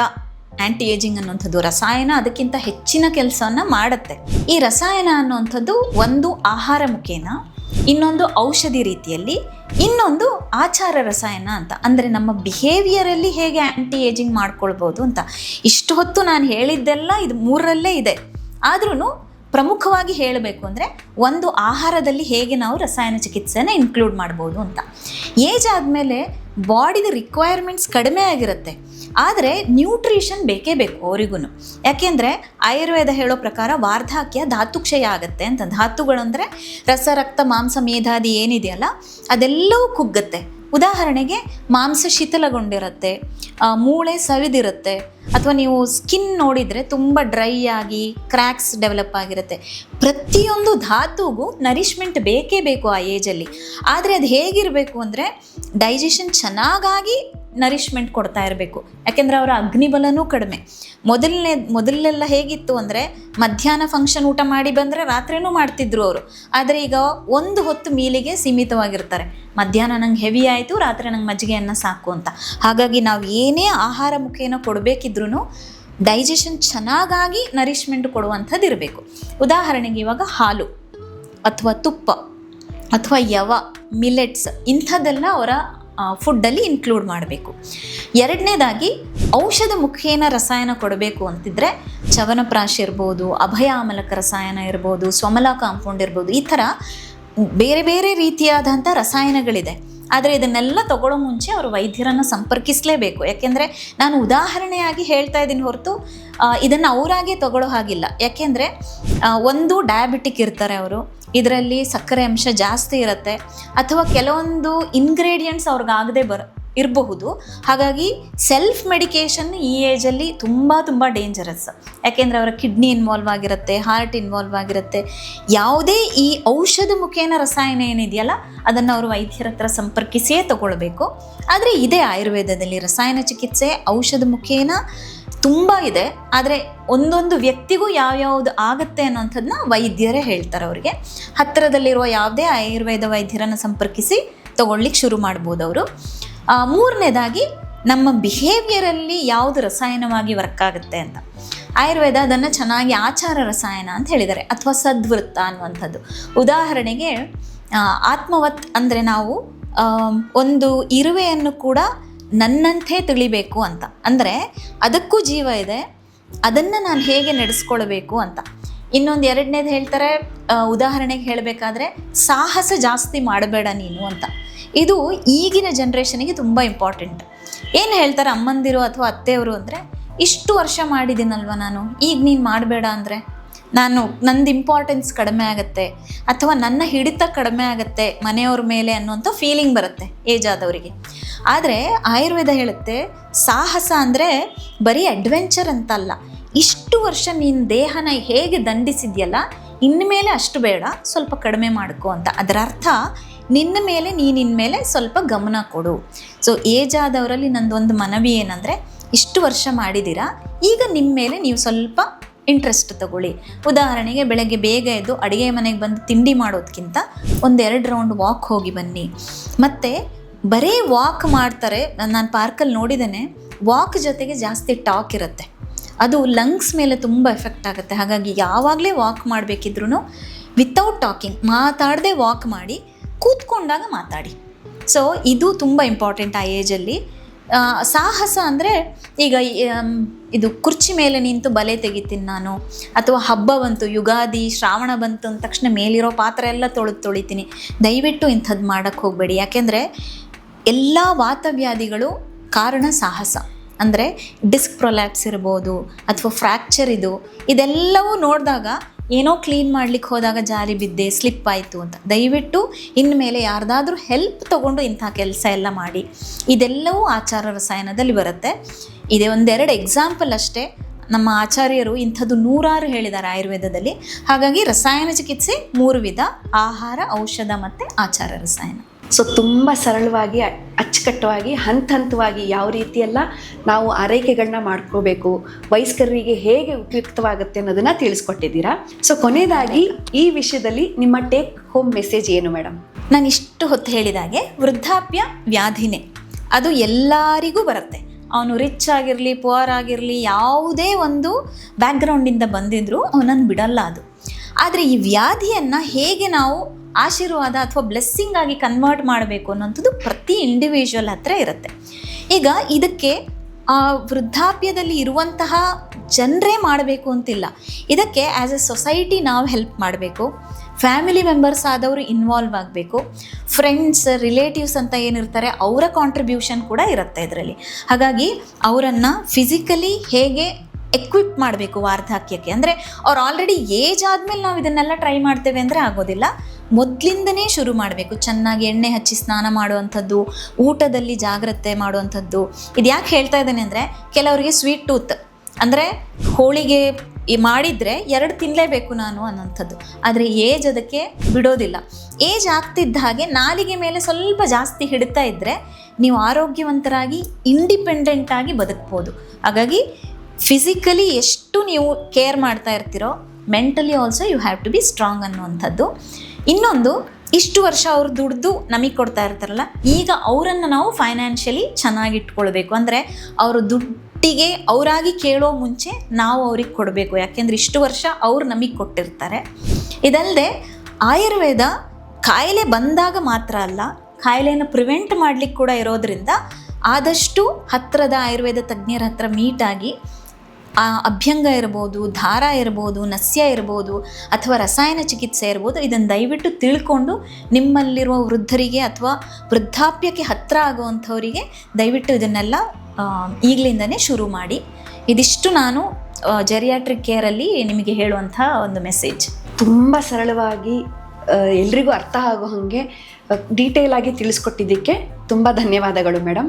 ಆ್ಯಂಟಿ ಏಜಿಂಗ್ ಅನ್ನುವಂಥದ್ದು. ರಸಾಯನ ಅದಕ್ಕಿಂತ ಹೆಚ್ಚಿನ ಕೆಲಸವನ್ನು ಮಾಡುತ್ತೆ. ಈ ರಸಾಯನ ಅನ್ನುವಂಥದ್ದು ಒಂದು ಆಹಾರ ಮುಖೇನ ಇನ್ನೊಂದು ಔಷಧಿ ರೀತಿಯಲ್ಲಿ, ಇನ್ನೊಂದು ಆಚಾರ ರಸಾಯನ ಅಂತ. ಅಂದರೆ ನಮ್ಮ ಬಿಹೇವಿಯರಲ್ಲಿ ಹೇಗೆ ಆ್ಯಂಟಿ ಏಜಿಂಗ್ ಮಾಡ್ಕೊಳ್ಬೋದು ಅಂತ. ಇಷ್ಟು ಹೊತ್ತು ನಾನು ಹೇಳಿದ್ದೆಲ್ಲ ಇದು ಮೂರರಲ್ಲೇ ಇದೆ. ಆದ್ರೂ ಪ್ರಮುಖವಾಗಿ ಹೇಳಬೇಕು ಅಂದರೆ ಒಂದು ಆಹಾರದಲ್ಲಿ ಹೇಗೆ ನಾವು ರಸಾಯನ ಚಿಕಿತ್ಸೆನ ಇನ್ಕ್ಲೂಡ್ ಮಾಡ್ಬೋದು ಅಂತ. ಏಜ್ ಆದಮೇಲೆ ಬಾಡಿದ ರಿಕ್ವೈರ್ಮೆಂಟ್ಸ್ ಕಡಿಮೆ ಆಗಿರುತ್ತೆ. ಆದರೆ ನ್ಯೂಟ್ರಿಷನ್ ಬೇಕೇ ಬೇಕು ಅವರಿಗೂ ಯಾಕೆಂದರೆ ಆಯುರ್ವೇದ ಹೇಳೋ ಪ್ರಕಾರ ವಾರ್ಧಾಕ್ಯ ಧಾತುಕ್ಷಯ ಆಗುತ್ತೆ ಅಂತ ಧಾತುಗಳಂದರೆ ರಸ, ರಕ್ತ, ಮಾಂಸ ಮೇಧಾದಿ ಏನಿದೆಯಲ್ಲ, ಅದೆಲ್ಲವೂ ಕುಗ್ಗುತ್ತೆ. ಉದಾಹರಣೆಗೆ ಮಾಂಸ ಶಿಥಿಲಗೊಂಡಿರುತ್ತೆ ಮೂಳೆ ಸವಿದಿರುತ್ತೆ, ಅಥವಾ ನೀವು ಸ್ಕಿನ್ ನೋಡಿದರೆ ತುಂಬ ಡ್ರೈ ಆಗಿ ಕ್ರ್ಯಾಕ್ಸ್ ಡೆವಲಪ್ ಆಗಿರುತ್ತೆ. ಪ್ರತಿಯೊಂದು ಧಾತುಗೂ ನರಿಶ್ಮೆಂಟ್ ಬೇಕೇ ಬೇಕು ಆ ಏಜಲ್ಲಿ ಆದರೆ ಅದು ಹೇಗಿರಬೇಕು ಅಂದರೆ ಡೈಜೆಷನ್ ಚೆನ್ನಾಗಾಗಿ ನರಿಶ್ಮೆಂಟ್ ಕೊಡ್ತಾ ಇರಬೇಕು. ಯಾಕೆಂದರೆ ಅವರ ಅಗ್ನಿಬಲನೂ ಕಡಿಮೆ. ಮೊದಲನೇ ಮೊದಲೆಲ್ಲ ಹೇಗಿತ್ತು ಅಂದರೆ ಮಧ್ಯಾಹ್ನ ಫಂಕ್ಷನ್ ಊಟ ಮಾಡಿ ಬಂದರೆ ರಾತ್ರಿನೂ ಮಾಡ್ತಿದ್ರು ಅವರು. ಆದರೆ ಈಗ ಒಂದು ಹೊತ್ತು ಮೀಲಿಗೆ ಸೀಮಿತವಾಗಿರ್ತಾರೆ. ಮಧ್ಯಾಹ್ನ ನಂಗೆ ಹೆವಿ ಆಯಿತು, ರಾತ್ರಿ ನಂಗೆ ಮಜ್ಜಿಗೆಯನ್ನು ಸಾಕು ಅಂತ. ಹಾಗಾಗಿ ನಾವು ಏನೇ ಆಹಾರ ಮುಖೇನ ಕೊಡಬೇಕಿದ್ರೂ ಡೈಜೆಷನ್ ಚೆನ್ನಾಗಾಗಿ ನರಿಶ್ಮೆಂಟ್ ಕೊಡುವಂಥದ್ದು ಇರಬೇಕು. ಉದಾಹರಣೆಗೆ ಇವಾಗ ಹಾಲು ಅಥವಾ ತುಪ್ಪ ಅಥವಾ ಯವ ಮಿಲೆಟ್ಸ್ ಇಂಥದ್ದೆಲ್ಲ ಅವರ ಫುಡ್ಡಲ್ಲಿ ಇನ್ಕ್ಲೂಡ್ ಮಾಡಬೇಕು. ಎರಡನೇದಾಗಿ, ಔಷಧ ಮುಖೇನ ರಸಾಯನ ಕೊಡಬೇಕು ಅಂತಿದ್ರೆ ಚವನಪ್ರಾಶ್ ಇರ್ಬೋದು, ಅಭಯ ಆಮಲಕ ರಸಾಯನ ಇರ್ಬೋದು, ಸ್ವಮಲಾ ಕಾಂಪೌಂಡ್ ಇರ್ಬೋದು, ಈ ಥರ ಬೇರೆ ಬೇರೆ ರೀತಿಯಾದಂಥ ರಸಾಯನಗಳಿದೆ. ಆದರೆ ಇದನ್ನೆಲ್ಲ ತಗೊಳ್ಳೋ ಮುಂಚೆ ಅವರು ವೈದ್ಯರನ್ನು ಸಂಪರ್ಕಿಸಲೇಬೇಕು. ಯಾಕೆಂದರೆ ನಾನು ಉದಾಹರಣೆಯಾಗಿ ಹೇಳ್ತಾ ಇದ್ದೀನಿ ಹೊರತು ಇದನ್ನು ಅವರಾಗೆ ತಗೊಳ್ಳೋ ಹಾಗಿಲ್ಲ. ಯಾಕೆಂದರೆ ಒಂದು ಡಯಾಬಿಟಿಕ್ ಇರ್ತಾರೆ ಅವರು ಇದರಲ್ಲಿ ಸಕ್ಕರೆ ಅಂಶ ಜಾಸ್ತಿ ಇರುತ್ತೆ ಅಥವಾ ಕೆಲವೊಂದು ಇಂಗ್ರೀಡಿಯೆಂಟ್ಸ್ ಅವ್ರಿಗಾಗದೆ ಬರ, ಇರಬಹುದು. ಹಾಗಾಗಿ ಸೆಲ್ಫ್ ಮೆಡಿಕೇಷನ್ ಈ ಏಜಲ್ಲಿ ತುಂಬ ತುಂಬ ಡೇಂಜರಸ್ ಯಾಕೆಂದರೆ ಅವರ ಕಿಡ್ನಿ ಇನ್ವಾಲ್ವ್ ಆಗಿರುತ್ತೆ ಹಾರ್ಟ್ ಇನ್ವಾಲ್ವ್ ಆಗಿರುತ್ತೆ. ಯಾವುದೇ ಈ ಔಷಧ ಮುಖೇನ ರಸಾಯನ ಏನಿದೆಯಲ್ಲ, ಅದನ್ನು ಅವರು ವೈದ್ಯರ ಹತ್ರ ಸಂಪರ್ಕಿಸಿಯೇ ತಗೊಳ್ಬೇಕು. ಆದರೆ ಇದೇ ಆಯುರ್ವೇದದಲ್ಲಿ ರಸಾಯನ ಚಿಕಿತ್ಸೆ ಔಷಧ ಮುಖೇನ ತುಂಬ ಇದೆ. ಆದರೆ ಒಂದೊಂದು ವ್ಯಕ್ತಿಗೂ ಯಾವ್ಯಾವುದು ಆಗುತ್ತೆ ಅನ್ನೋಂಥದ್ದನ್ನ ವೈದ್ಯರೇ ಹೇಳ್ತಾರೆ ಅವರಿಗೆ. ಹತ್ತಿರದಲ್ಲಿರುವ ಯಾವುದೇ ಆಯುರ್ವೇದ ವೈದ್ಯರನ್ನು ಸಂಪರ್ಕಿಸಿ ತಗೊಳ್ಳಿಕ್ಕೆ ಶುರು ಮಾಡ್ಬೋದು ಅವರು. ಮೂರನೇದಾಗಿ ನಮ್ಮ ಬಿಹೇವಿಯರಲ್ಲಿ ಯಾವುದು ರಸಾಯನವಾಗಿ ವರ್ಕ್ ಆಗುತ್ತೆ ಅಂತ. ಆಯುರ್ವೇದ ಅದನ್ನು ಚೆನ್ನಾಗಿ ಆಚಾರ ರಸಾಯನ ಅಂತ ಹೇಳಿದ್ದಾರೆ. ಅಥವಾ ಸದ್ವೃತ್ತ ಅನ್ನುವಂಥದ್ದು. ಉದಾಹರಣೆಗೆ ಆತ್ಮವತ್ ಅಂದರೆ ನಾವು ಒಂದು ಇರುವೆಯನ್ನು ಕೂಡ ನನ್ನಂತೆ ತಿಳಿಬೇಕು ಅಂತ. ಅಂದರೆ ಅದಕ್ಕೂ ಜೀವ ಇದೆ, ಅದನ್ನು ನಾನು ಹೇಗೆ ನಡೆಸ್ಕೊಳ್ಬೇಕು ಅಂತ. ಇನ್ನೊಂದು ಎರಡನೇದು ಹೇಳ್ತಾರೆ ಉದಾಹರಣೆಗೆ ಹೇಳಬೇಕಾದ್ರೆ ಸಾಹಸ ಜಾಸ್ತಿ ಮಾಡಬೇಡ ನೀನು ಅಂತ. ಇದು ಈಗಿನ ಜನ್ರೇಷನಿಗೆ ತುಂಬ ಇಂಪಾರ್ಟೆಂಟ್ ಏನು ಹೇಳ್ತಾರೆ ಅಮ್ಮಂದಿರು ಅಥವಾ ಅತ್ತೆಯವರು ಅಂದರೆ, ಇಷ್ಟು ವರ್ಷ ಮಾಡಿದ್ದೀನಲ್ವ ನಾನು, ಈಗ ನೀನು ಮಾಡಬೇಡ ಅಂದರೆ? ನಾನು ನಂದು ಇಂಪಾರ್ಟೆನ್ಸ್ ಕಡಿಮೆ ಆಗುತ್ತೆ ಅಥವಾ ನನ್ನ ಹಿಡಿತ ಕಡಿಮೆ ಆಗುತ್ತೆ ಮನೆಯವ್ರ ಮೇಲೆ ಅನ್ನುವಂಥ ಫೀಲಿಂಗ್ ಬರುತ್ತೆ ಏಜ್ ಆದವರಿಗೆ. ಆದರೆ ಆಯುರ್ವೇದ ಹೇಳುತ್ತೆ, ಸಾಹಸ ಅಂದರೆ ಬರೀ ಅಡ್ವೆಂಚರ್ ಅಂತಲ್ಲ. ಇಷ್ಟು ವರ್ಷ ನೀನು ದೇಹನ ಹೇಗೆ ದಂಡಿಸಿದ್ಯಲ್ಲ ಇನ್ಮೇಲೆ ಅಷ್ಟು ಬೇಡ, ಸ್ವಲ್ಪ ಕಡಿಮೆ ಮಾಡಿಕೊ ಅಂತ. ಅದರ ಅರ್ಥ, ನಿನ್ನ ಮೇಲೆ ನೀನು ಇನ್ಮೇಲೆ ಸ್ವಲ್ಪ ಗಮನ ಕೊಡು. ಸೊ ಏಜ್ ಆದವರಲ್ಲಿ ನಂದೊಂದು ಮನವಿ ಏನಂದರೆ, ಇಷ್ಟು ವರ್ಷ ಮಾಡಿದ್ದೀರಾ, ಈಗ ನಿಮ್ಮ ಮೇಲೆ ನೀವು ಸ್ವಲ್ಪ ಇಂಟ್ರೆಸ್ಟ್ ತಗೊಳ್ಳಿ. ಉದಾಹರಣೆಗೆ ಬೆಳಗ್ಗೆ ಬೇಗ ಎದ್ದು ಅಡುಗೆ ಮನೆಗೆ ಬಂದು ತಿಂಡಿ ಮಾಡೋದಕ್ಕಿಂತ ಒಂದೆರಡು ರೌಂಡ್ ವಾಕ್ ಹೋಗಿ ಬನ್ನಿ. ಮತ್ತು ಬರೀ ವಾಕ್ ಮಾಡ್ತಾರೆ. ನಾನು ಪಾರ್ಕಲ್ಲಿ ನೋಡಿದ್ದೇನೆ ವಾಕ್ ಜೊತೆಗೆ ಜಾಸ್ತಿ ಟಾಕ್ ಇರುತ್ತೆ. ಅದು ಲಂಗ್ಸ್ ಮೇಲೆ ತುಂಬ ಎಫೆಕ್ಟ್ ಆಗುತ್ತೆ. ಹಾಗಾಗಿ ಯಾವಾಗಲೇ ವಾಕ್ ಮಾಡಬೇಕಿದ್ರೂ ವಿತೌಟ್ ಟಾಕಿಂಗ್ ಮಾತಾಡದೆ ವಾಕ್ ಮಾಡಿ ಕೂತ್ಕೊಂಡಾಗ ಮಾತಾಡಿ. ಸೊ ಇದು ತುಂಬ ಇಂಪಾರ್ಟೆಂಟ್ ಆ ಏಜಲ್ಲಿ ಸಾಹಸ ಅಂದರೆ ಈಗ ಇದು ಕುರ್ಚಿ ಮೇಲೆ ನಿಂತು ಬಲೆ ತೆಗಿತೀನಿ ನಾನು, ಅಥವಾ ಹಬ್ಬ ಬಂತು, ಯುಗಾದಿ, ಶ್ರಾವಣ ಬಂತು ಅಂದ ತಕ್ಷಣ ಮೇಲಿರೋ ಪಾತ್ರೆ ಎಲ್ಲ ತೊಳೆದು ತೊಳಿತೀನಿ. ದಯವಿಟ್ಟು ಇಂಥದ್ದು ಮಾಡೋಕ್ಕೆ ಹೋಗಬೇಡಿ. ಯಾಕೆಂದರೆ ಎಲ್ಲ ವಾತವ್ಯಾಧಿಗಳು ಕಾರಣ ಸಾಹಸ. ಅಂದರೆ ಡಿಸ್ಕ್ ಪ್ರೊಲ್ಯಾಪ್ಸ್ ಇರ್ಬೋದು, ಅಥವಾ ಫ್ರ್ಯಾಕ್ಚರ್ ಇದು, ಇದೆಲ್ಲವೂ ನೋಡಿದಾಗ ಏನೋ ಕ್ಲೀನ್ ಮಾಡ್ಲಿಕ್ಕೆ ಹೋದಾಗ ಜಾರಿ ಬಿದ್ದೆ ಸ್ಲಿಪ್ ಆಯಿತು ಅಂತ. ದಯವಿಟ್ಟು ಇನ್ಮೇಲೆ ಯಾರ್ದಾದ್ರೂ ಹೆಲ್ಪ್ ತಗೊಂಡು ಇಂಥ ಕೆಲಸ ಎಲ್ಲ ಮಾಡಿ. ಇದೆಲ್ಲವೂ ಆಚಾರ ರಸಾಯನದಲ್ಲಿ ಬರುತ್ತೆ. ಇದೇ ಒಂದೆರಡು ಎಕ್ಸಾಂಪಲ್ ಅಷ್ಟೇ. ನಮ್ಮ ಆಚಾರ್ಯರು ಇಂಥದ್ದು ನೂರಾರು ಹೇಳಿದ್ದಾರೆ ಆಯುರ್ವೇದದಲ್ಲಿ. ಹಾಗಾಗಿ ರಸಾಯನ ಚಿಕಿತ್ಸೆ ಮೂರು ವಿಧ, ಆಹಾರ, ಔಷಧ ಮತ್ತು ಆಚಾರ ರಸಾಯನ. ಸೊ ತುಂಬ ಸರಳವಾಗಿ ಅಚ್ಚುಕಟ್ಟವಾಗಿ ಹಂತ ಹಂತವಾಗಿ ಯಾವ ರೀತಿಯೆಲ್ಲ ನಾವು ಆರೈಕೆಗಳನ್ನ ಮಾಡ್ಕೋಬೇಕು, ವಯಸ್ಕರಿಗೆ ಹೇಗೆ ಉಪಯುಕ್ತವಾಗುತ್ತೆ ಅನ್ನೋದನ್ನ ತಿಳಿಸ್ಕೊಟ್ಟಿದ್ದೀರಾ? ಸೊ ಕೊನೆಯದಾಗಿ ಈ ವಿಷಯದಲ್ಲಿ ನಿಮ್ಮ ಟೇಕ್ ಹೋಮ್ ಮೆಸೇಜ್ ಏನು ಮೇಡಮ್? ನಾನು ಇಷ್ಟು ಹೊತ್ತು ಹೇಳಿದಾಗೆ ವೃದ್ಧಾಪ್ಯ ವ್ಯಾಧಿನೇ. ಅದು ಎಲ್ಲರಿಗೂ ಬರುತ್ತೆ. ಅವನು ರಿಚ್ ಆಗಿರಲಿ ಪುವರ್ ಆಗಿರಲಿ, ಯಾವುದೇ ಒಂದು ಬ್ಯಾಕ್ಗ್ರೌಂಡಿಂದ ಬಂದಿದ್ದರೂ ಅವನನ್ನು ಬಿಡಲ್ಲ ಅದು. ಆದರೆ ಈ ವ್ಯಾಧಿಯನ್ನು ಹೇಗೆ ನಾವು ಆಶೀರ್ವಾದ ಅಥವಾ ಬ್ಲೆಸ್ಸಿಂಗ್ ಆಗಿ ಕನ್ವರ್ಟ್ ಮಾಡಬೇಕು ಅನ್ನೋಂಥದ್ದು ಪ್ರತಿ ಇಂಡಿವಿಜುವಲ್ ಹತ್ರ ಇರುತ್ತೆ. ಈಗ ಇದಕ್ಕೆ, ಆ, ವೃದ್ಧಾಪ್ಯದಲ್ಲಿ ಇರುವಂತಹ ಜನರೇ ಮಾಡಬೇಕು ಅಂತಿಲ್ಲ. ಇದಕ್ಕೆ ಆ್ಯಸ್ ಎ ಸೊಸೈಟಿ ನಾವು ಹೆಲ್ಪ್ ಮಾಡಬೇಕು. ಫ್ಯಾಮಿಲಿ ಮೆಂಬರ್ಸ್ ಆದವರು ಇನ್ವಾಲ್ವ್ ಆಗಬೇಕು. ಫ್ರೆಂಡ್ಸ್ ರಿಲೇಟಿವ್ಸ್ ಅಂತ ಏನಿರ್ತಾರೆ, ಅವರ ಕಾಂಟ್ರಿಬ್ಯೂಷನ್ ಕೂಡ ಇರುತ್ತೆ ಇದರಲ್ಲಿ. ಹಾಗಾಗಿ ಅವರನ್ನು ಫಿಸಿಕಲಿ ಹೇಗೆ ಎಕ್ವಿಪ್ ಮಾಡಬೇಕು ವಾರ್ಧಾಕ್ಯಕ್ಕೆ? ಅಂದರೆ ಅವ್ರು ಆಲ್ರೆಡಿ ಏಜ್ ಆದಮೇಲೆ ನಾವು ಇದನ್ನೆಲ್ಲ ಟ್ರೈ ಮಾಡ್ತೇವೆ ಅಂದರೆ ಆಗೋದಿಲ್ಲ. ಮೊದಲಿಂದನೇ ಶುರು ಮಾಡಬೇಕು. ಚೆನ್ನಾಗಿ ಎಣ್ಣೆ ಹಚ್ಚಿ ಸ್ನಾನ ಮಾಡುವಂಥದ್ದು, ಊಟದಲ್ಲಿ ಜಾಗ್ರತೆ ಮಾಡುವಂಥದ್ದು. ಇದು ಯಾಕೆ ಹೇಳ್ತಾ ಇದ್ದೇನೆ ಅಂದರೆ, ಕೆಲವರಿಗೆ ಸ್ವೀಟ್ ಟೂತ್ ಅಂದರೆ ಹೋಳಿಗೆ ಈ ಮಾಡಿದರೆ ಎರಡು ತಿನ್ನಲೇಬೇಕು ನಾನು ಅನ್ನೋಂಥದ್ದು ಆದರೆ ಏಜ್ ಅದಕ್ಕೆ ಬಿಡೋದಿಲ್ಲ. ಏಜ್ ಆಗ್ತಿದ್ದ ಹಾಗೆ ನಾಲಿಗೆ ಮೇಲೆ ಸ್ವಲ್ಪ ಜಾಸ್ತಿ ಹಿಡಿತಾ ಇದ್ದರೆ ನೀವು ಆರೋಗ್ಯವಂತರಾಗಿ ಇಂಡಿಪೆಂಡೆಂಟ್ ಆಗಿ ಬದುಕ್ಬೋದು. ಹಾಗಾಗಿ ಫಿಸಿಕಲಿ ಎಷ್ಟು ನೀವು ಕೇರ್ ಮಾಡ್ತಾ ಇರ್ತೀರೋ mentally also you have to be strong ಅನ್ನುವಂಥದ್ದು. ಇನ್ನೊಂದು, ಇಷ್ಟು ವರ್ಷ ಅವ್ರು ದುಡ್ದು ನಮಗೆ ಕೊಡ್ತಾ ಇರ್ತಾರಲ್ಲ, ಈಗ ಅವರನ್ನು ನಾವು ಫೈನಾನ್ಷಿಯಲಿ ಚೆನ್ನಾಗಿ ಇಟ್ಕೊಳ್ಬೇಕು. ಅಂದರೆ ಅವರು ದುಡ್ಡಿಗೆ ಅವರಾಗಿ ಕೇಳೋ ಮುಂಚೆ ನಾವು ಅವ್ರಿಗೆ ಕೊಡಬೇಕು. ಯಾಕೆಂದ್ರೆ ಇಷ್ಟು ವರ್ಷ ಅವ್ರು ನಮಗೆ ಕೊಟ್ಟಿರ್ತಾರೆ. ಇದಲ್ಲದೆ ಆಯುರ್ವೇದ ಕಾಯಿಲೆ ಬಂದಾಗ ಮಾತ್ರ ಅಲ್ಲ ಕಾಯಿಲೆಯನ್ನು ಪ್ರಿವೆಂಟ್ ಮಾಡ್ಲಿಕ್ಕೆ ಕೂಡ ಇರೋದ್ರಿಂದ ಆದಷ್ಟು ಹತ್ತಿರದ ಆಯುರ್ವೇದ ತಜ್ಞರ ಹತ್ರ ಮೀಟಾಗಿ ಅಭ್ಯಂಗ ಇರ್ಬೋದು ದಾರ ಇರ್ಬೋದು, ನಸ್ಯ ಇರ್ಬೋದು ಅಥವಾ ರಸಾಯನ ಚಿಕಿತ್ಸೆ ಇರ್ಬೋದು ಇದನ್ನು ದಯವಿಟ್ಟು ತಿಳ್ಕೊಂಡು ನಿಮ್ಮಲ್ಲಿರುವ ವೃದ್ಧರಿಗೆ ಅಥವಾ ವೃದ್ಧಾಪ್ಯಕ್ಕೆ ಹತ್ತಿರ ಆಗುವಂಥವರಿಗೆ ದಯವಿಟ್ಟು ಇದನ್ನೆಲ್ಲ ಈಗಲಿಂದನೇ ಶುರು ಮಾಡಿ. ಇದಿಷ್ಟು ನಾನು ಜೆರಿಯಾಟ್ರಿಕ್ ಕೇರಲ್ಲಿ ನಿಮಗೆ ಹೇಳುವಂಥ ಒಂದು ಮೆಸೇಜ್ ತುಂಬ ಸರಳವಾಗಿ ಎಲ್ರಿಗೂ ಅರ್ಥ ಆಗೋ ಹಾಗೆ ಡೀಟೇಲ್ ಆಗಿ ತಿಳಿಸ್ಕೊಟ್ಟಿದ್ದಕ್ಕೆ ತುಂಬ ಧನ್ಯವಾದಗಳು ಮೇಡಮ್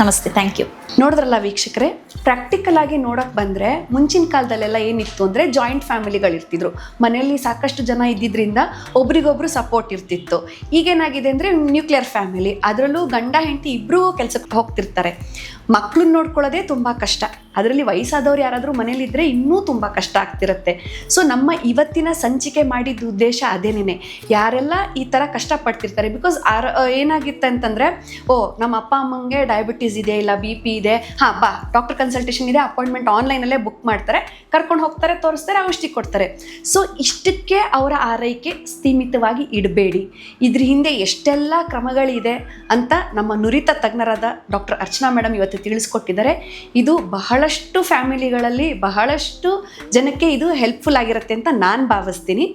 ನಮಸ್ತೆ ಥ್ಯಾಂಕ್ ಯು ನೋಡಿದ್ರಲ್ಲ ವೀಕ್ಷಕರೇ ಪ್ರಾಕ್ಟಿಕಲ್ ಆಗಿ ನೋಡಕ್ಕೆ ಬಂದ್ರೆ ಮುಂಚಿನ ಕಾಲದಲ್ಲೆಲ್ಲ ಏನಿತ್ತು ಅಂದ್ರೆ ಜಾಯಿಂಟ್ ಫ್ಯಾಮಿಲಿಗಳು ಇರ್ತಿದ್ರು. ಮನೆಯಲ್ಲಿ ಸಾಕಷ್ಟು ಜನ ಇದ್ದಿದ್ದರಿಂದ ಒಬ್ರಿಗೊಬ್ರು ಸಪೋರ್ಟ್ ಇರ್ತಿತ್ತು. ಈಗೇನಾಗಿದೆ ಅಂದ್ರೆ ನ್ಯೂಕ್ಲಿಯರ್ ಫ್ಯಾಮಿಲಿ ಅದರಲ್ಲೂ ಗಂಡ ಹೆಂಡತಿ ಇಬ್ಬರೂ ಕೆಲಸಕ್ಕೆ ಹೋಗ್ತಿರ್ತಾರೆ. ಮಕ್ಕಳನ್ನ ನೋಡ್ಕೊಳ್ಳೋದೇ ತುಂಬ ಕಷ್ಟ. ಅದರಲ್ಲಿ ವಯಸ್ಸಾದವ್ರು ಯಾರಾದರೂ ಮನೇಲಿದ್ದರೆ ಇನ್ನೂ ತುಂಬ ಕಷ್ಟ ಆಗ್ತಿರುತ್ತೆ. ಸೊ ನಮ್ಮ ಇವತ್ತಿನ ಸಂಚಿಕೆ ಮಾಡಿದ ಉದ್ದೇಶ ಅದೇನೇ ಯಾರೆಲ್ಲ ಈ ಥರ ಕಷ್ಟಪಡ್ತಿರ್ತಾರೆ? ಬಿಕಾಸ್ ಆರ್ ಏನಾಗಿತ್ತು ಅಂತಂದರೆ, ಓ, ನಮ್ಮ ಅಪ್ಪ, ಅಮ್ಮಂಗೆ ಡಯಾಬಿಟೀಸ್ ಇದೆ ಇಲ್ಲ ಬಿ ಪಿ ಇದೆ? ಹಾಂ, ಬಾ ಡಾಕ್ಟರ್ ಕನ್ಸಲ್ಟೇಷನ್ ಇದೆ ಅಪಾಯಿಂಟ್ಮೆಂಟ್ ಆನ್ಲೈನಲ್ಲೇ ಬುಕ್ ಮಾಡ್ತಾರೆ. ಕರ್ಕೊಂಡು ಹೋಗ್ತಾರೆ. ತೋರಿಸ್ತಾರೆ, ಔಷಧಿ ಕೊಡ್ತಾರೆ. ಸೊ ಇಷ್ಟಕ್ಕೆ ಅವರ ಆರೈಕೆ ಸೀಮಿತವಾಗಿ ಇಡಬೇಡಿ. ಇದ್ರ ಹಿಂದೆ ಎಷ್ಟೆಲ್ಲ ಕ್ರಮಗಳಿದೆ ಅಂತ ನಮ್ಮ ನುರಿತ ತಜ್ಞರಾದ ಡಾಕ್ಟರ್ ಅರ್ಚನಾ ಮೇಡಮ್ ಇವತ್ತು ತಿಳಿಸ್ಕೊಟ್ಟಿದ್ದಾರೆ. ಇದು ಬಹಳಷ್ಟು ಫ್ಯಾಮಿಲಿಗಳಲ್ಲಿ ಬಹಳಷ್ಟು ಜನಕ್ಕೆ ಇದು ಹೆಲ್ಪ್ಫುಲ್ ಆಗಿರುತ್ತೆ ಅಂತ ನಾನು ಭಾವಿಸ್ತೀನಿ.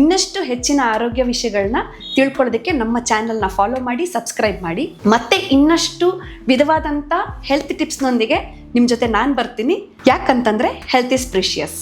ಇನ್ನಷ್ಟು ಹೆಚ್ಚಿನ ಆರೋಗ್ಯ ವಿಷಯಗಳನ್ನ ತಿಳ್ಕೊಳ್ಳೋದಕ್ಕೆ ನಮ್ಮ ಚಾನಲ್ನ ಫಾಲೋ ಮಾಡಿ, ಸಬ್ಸ್ಕ್ರೈಬ್ ಮಾಡಿ. ಮತ್ತೆ ಇನ್ನಷ್ಟು ವಿಧವಾದಂಥ ಹೆಲ್ತ್ ಟಿಪ್ಸ್ನೊಂದಿಗೆ ನಿಮ್ಮ ಜೊತೆ ನಾನು ಬರ್ತೀನಿ. ಯಾಕಂತಂದರೆ ಹೆಲ್ತ್ ಇಸ್ ಪ್ರಿಷಿಯಸ್